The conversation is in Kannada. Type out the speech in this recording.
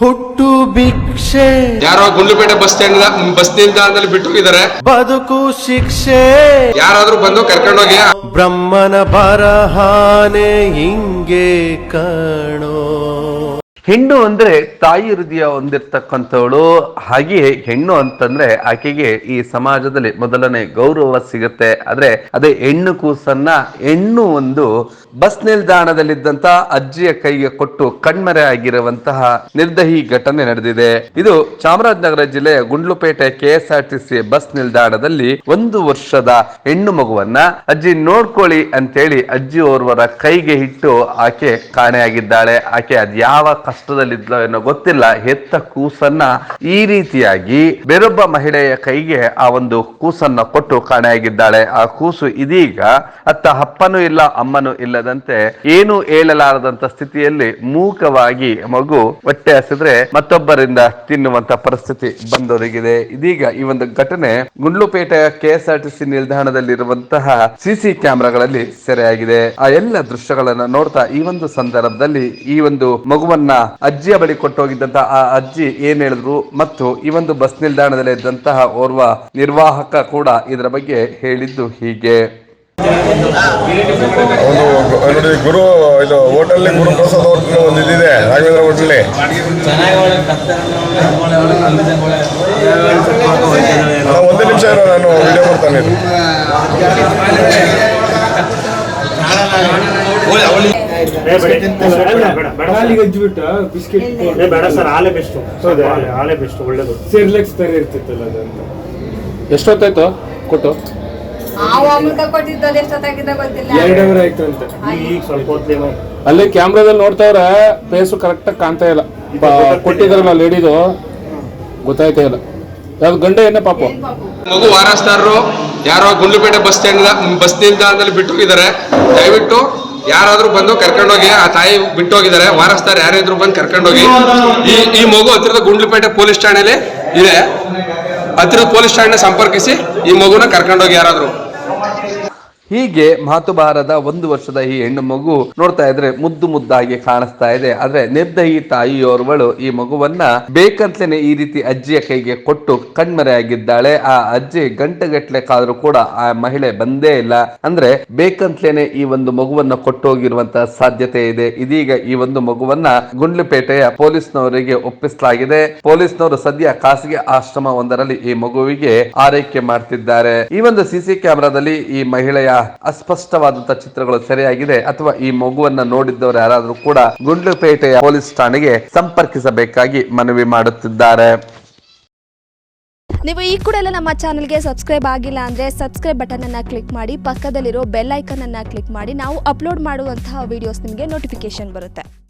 ಹುಟ್ಟು ಭಿಕ್ಷೆ. ಯಾರೋ ಗುಂಡ್ಲುಪೇಟೆ ಬಸ್ ಸ್ಟ್ಯಾಂಡ್ ಬಸ್ ನಿಲ್ದಾಣದಲ್ಲಿ ಬಿಟ್ಟು ಹೋಗಿದ್ದಾರೆ. ಬದುಕು ಶಿಕ್ಷೆ. ಯಾರಾದ್ರೂ ಬಂದು ಕರ್ಕೊಂಡೋಗಿ ಬ್ರಹ್ಮನ ಬರಹಾನೆ ಹಿಂಗೆ ಕಣೋ. ಹೆಣ್ಣು ಅಂದ್ರೆ ತಾಯಿ ಹೃದಯ ಹೊಂದಿರ್ತಕ್ಕಂಥವಳು. ಹಾಗೆಯೇ ಹೆಣ್ಣು ಅಂತಂದ್ರೆ ಆಕೆಗೆ ಈ ಸಮಾಜದಲ್ಲಿ ಮೊದಲನೇ ಗೌರವ ಸಿಗುತ್ತೆ. ಆದ್ರೆ ಅದೇ ಹೆಣ್ಣು ಕೂಸನ್ನ ಹೆಣ್ಣು ಒಂದು ಬಸ್ ನಿಲ್ದಾಣದಲ್ಲಿದ್ದಂತ ಅಜ್ಜಿಯ ಕೈಗೆ ಕೊಟ್ಟು ಕಣ್ಮರೆ ಆಗಿರುವಂತಹ ನಿರ್ದಹಿ ಘಟನೆ ನಡೆದಿದೆ. ಇದು ಚಾಮರಾಜನಗರ ಜಿಲ್ಲೆಯ ಗುಂಡ್ಲುಪೇಟೆ ಕೆಎಸ್ಆರ್ಟಿಸಿ ಬಸ್ ನಿಲ್ದಾಣದಲ್ಲಿ ಒಂದು ವರ್ಷದ ಹೆಣ್ಣು ಮಗುವನ್ನ ಅಜ್ಜಿ ನೋಡ್ಕೊಳ್ಳಿ ಅಂತೇಳಿ ಅಜ್ಜಿ ಓರ್ವರ ಕೈಗೆ ಇಟ್ಟು ಆಕೆ ಕಾಣೆಯಾಗಿದ್ದಾಳೆ. ಆಕೆ ಅದ್ಯಾವ ಕಷ್ಟದಲ್ಲಿದ್ಲೋ ಏನೋ ಗೊತ್ತಿಲ್ಲ. ಹೆತ್ತ ಕೂಸನ್ನ ಈ ರೀತಿಯಾಗಿ ಬೇರೊಬ್ಬ ಮಹಿಳೆಯ ಕೈಗೆ ಆ ಒಂದು ಕೂಸನ್ನ ಕೊಟ್ಟು ಕಾಣೆಯಾಗಿದ್ದಾಳೆ. ಆ ಕೂಸು ಇದೀಗ ಅತ್ತ ಅಪ್ಪನೂ ಇಲ್ಲ, ಅಮ್ಮನೂ ಇಲ್ಲದಂತೆ ಏನು ಹೇಳಲಾರದಂತ ಸ್ಥಿತಿಯಲ್ಲಿ ಮೂಕವಾಗಿ ಮಗು ಹೊಟ್ಟೆ ಹಸಿದ್ರೆ ಮತ್ತೊಬ್ಬರಿಂದ ತಿನ್ನುವಂತ ಪರಿಸ್ಥಿತಿ ಬಂದೊದಗಿದೆ. ಇದೀಗ ಈ ಒಂದು ಘಟನೆ ಗುಂಡ್ಲುಪೇಟೆಯ ಕೆಎಸ್ಆರ್ಟಿಸಿ ನಿಲ್ದಾಣದಲ್ಲಿರುವಂತಹ ಸಿಸಿ ಕ್ಯಾಮೆರಾಗಳಲ್ಲಿ ಸೆರೆಯಾಗಿದೆ. ಆ ಎಲ್ಲ ದೃಶ್ಯಗಳನ್ನ ನೋಡ್ತಾ ಈ ಒಂದು ಸಂದರ್ಭದಲ್ಲಿ ಈ ಒಂದು ಮಗುವನ್ನ ಅಜ್ಜಿಯ ಬಳಿ ಕೊಟ್ಟೋಗಿದ್ದಂತಹ ಆ ಅಜ್ಜಿ ಏನ್ ಹೇಳಿದ್ರು? ಮತ್ತು ಈ ಒಂದು ಬಸ್ ನಿಲ್ದಾಣದಲ್ಲಿ ಇದ್ದಂತಹ ಓರ್ವ ನಿರ್ವಾಹಕ ಕೂಡ ಇದರ ಬಗ್ಗೆ ಹೇಳಿದ್ದು ಹೀಗೆ. ಒಂದು ನೋಡಿ ಗುರು ಇದು ಹೋಟೆಲ್ ಗುರು ಪ್ರಸಾದ್ ಹೋಟೆಲ್ ಒಂದು ಇದಿದೆ ರಾಘವೇಂದ್ರ ಹೋಟೆಲ್ ಒಂದು ನಿಮಿಷ ಇರೋ ನಾನು ವಿಡಿಯೋ ಮಾಡ್ತಾನೆ. ಇರು. ಹಾಲಿಗೆ ಹಚ್ಬಿಟ್ಟು ಬಿಸ್ಕೆಟ್ ಏ ಬೇಡ ಸರ್ ಹಾಲೇ ಬೆಸ್ಟ್. ಹೌದು? ಬೆಸ್ಟ್ ಒಳ್ಳೇದು. ಸೆರ್ಲೆಕ್ಸ್ ತರ ಇರ್ತಿತ್ತಲ್ಲ ಅದಂತ. ಎಷ್ಟೊತ್ತಾಯ್ತು? ಕೊಟ್ಟು. ನಾವು ಅಮೃತ ಕೊಟ್ಟಿದ್ದಲ್ಲ ಎಷ್ಟೊತ್ತಾಗಿದ್ದ ಗೊತ್ತಿಲ್ಲ. ಎರಡು ಅವರ್ ಆಯ್ತು ಅಂತ. ಈಗ ಸ್ವಲ್ಪ ಹೊತ್ತೇನೋ ಅಲ್ಲಿ ಕ್ಯಾಮ್ರಾದಲ್ಲಿ ನೋಡ್ತಾವ್ರೆ ಫೇಸು ಕರೆಕ್ಟಾಗಿ ಕಾಣ್ತಾ ಇಲ್ಲ. ಬ- ಕೊಟ್ಟಿದ್ರಲ್ಲ ಲೇಡಿದು ಗೊತ್ತಾಯ್ತಾ ಇಲ್ಲ. ಯಾವ್ದು ಗಂಡ ಏನ ಪಾಪು. ಮಗು ವಾರಸ್ತಾರರು ಯಾರೋ ಗುಂಡ್ಲುಪೇಟೆ ಬಸ್ ಸ್ಟ್ಯಾಂಡ್ ಬಸ್ ನಿಲ್ದಾಣದಲ್ಲಿ ಬಿಟ್ಟು ಹೋಗಿದ್ದಾರೆ ದಯವಿಟ್ಟು ಯಾರಾದ್ರೂ ಬಂದು ಕರ್ಕೊಂಡೋಗಿ ಆ ತಾಯಿ ಬಿಟ್ಟು ಹೋಗಿದ್ದಾರೆ ಯಾರಿದ್ರು ಯಾರಾದ್ರೂ ಬಂದು ಕರ್ಕೊಂಡೋಗಿ, ಈ ಈ ಮಗು ಹತ್ತಿರದ ಗುಂಡ್ಲುಪೇಟೆ ಪೊಲೀಸ್ ಠಾಣೆಯಲ್ಲಿ ಇದೆ. ಹತ್ತಿರದ ಪೊಲೀಸ್ ಠಾಣೆ ಸಂಪರ್ಕಿಸಿ ಈ ಮಗುನ ಕರ್ಕೊಂಡೋಗಿ ಯಾರಾದ್ರೂ. ಹೀಗೆ ಮಾತುಬಾರದ ಒಂದು ವರ್ಷದ ಈ ಹೆಣ್ಣು ಮಗು ನೋಡ್ತಾ ಇದ್ರೆ ಮುದ್ದು ಮುದ್ದಾಗಿ ಕಾಣಿಸ್ತಾ ಇದೆ. ಆದ್ರೆ ನಿರ್ದಯಿ ತಾಯಿಯೋರ್ವಳು ಈ ಮಗುವನ್ನ ಬೇಕಂತಲೇ ಈ ರೀತಿ ಅಜ್ಜಿಯ ಕೈಗೆ ಕೊಟ್ಟು ಕಣ್ಮರೆಯಾಗಿದ್ದಾಳೆ ಆ ಅಜ್ಜಿ ಗಂಟೆಗಟ್ಟಲೆ ಕಾದ್ರೂ ಕೂಡ ಆ ಮಹಿಳೆ ಬಂದೇ ಇಲ್ಲ. ಅಂದ್ರೆ ಬೇಕಂತಲೇನೆ ಈ ಒಂದು ಮಗುವನ್ನ ಕೊಟ್ಟೋಗಿರುವಂತಹ ಸಾಧ್ಯತೆ ಇದೆ. ಇದೀಗ ಈ ಒಂದು ಮಗುವನ್ನ ಗುಂಡ್ಲುಪೇಟೆಯ ಪೊಲೀಸ್ನವರಿಗೆ ಒಪ್ಪಿಸಲಾಗಿದೆ. ಪೊಲೀಸ್ನವರು ಸದ್ಯ ಖಾಸಗಿ ಆಶ್ರಮ ಒಂದರಲ್ಲಿ ಈ ಮಗುವಿಗೆ ಆರೈಕೆ ಮಾಡ್ತಿದ್ದಾರೆ. ಈ ಒಂದು ಸಿಸಿ ಕ್ಯಾಮೆರಾದಲ್ಲಿ ಈ ಮಹಿಳೆಯ ಅಸ್ಪಷ್ಟವಾದಂತಹ ಚಿತ್ರಗಳು ಸರಿಯಾಗಿದೆ. ಅಥವಾ ಈ ಮಗುವನ್ನ ನೋಡಿದ್ದವರು ಯಾರಾದರೂ ಕೂಡ ಗುಂಡ್ಲುಪೇಟೆಯ ಪೊಲೀಸ್ ಠಾಣೆಗೆ ಸಂಪರ್ಕಿಸಬೇಕಾಗಿ ಮನವಿ ಮಾಡುತ್ತಿದ್ದಾರೆ. ನೀವು ಈ ಕೂಡ ಎಲ್ಲ ನಮ್ಮ ಚಾನೆಲ್ಗೆ ಸಬ್ಸ್ಕ್ರೈಬ್ ಆಗಿಲ್ಲ ಅಂದ್ರೆ ಸಬ್ಸ್ಕ್ರೈಬ್ ಬಟನ್ ಅನ್ನ ಕ್ಲಿಕ್ ಮಾಡಿ, ಪಕ್ಕದಲ್ಲಿರೋ ಬೆಲ್ ಐಕನನ್ನು ಕ್ಲಿಕ್ ಮಾಡಿ, ನಾವು ಅಪ್ಲೋಡ್ ಮಾಡುವಂತಹ ವಿಡಿಯೋಸ್ ನಿಮಗೆ ನೋಟಿಫಿಕೇಶನ್ ಬರುತ್ತೆ.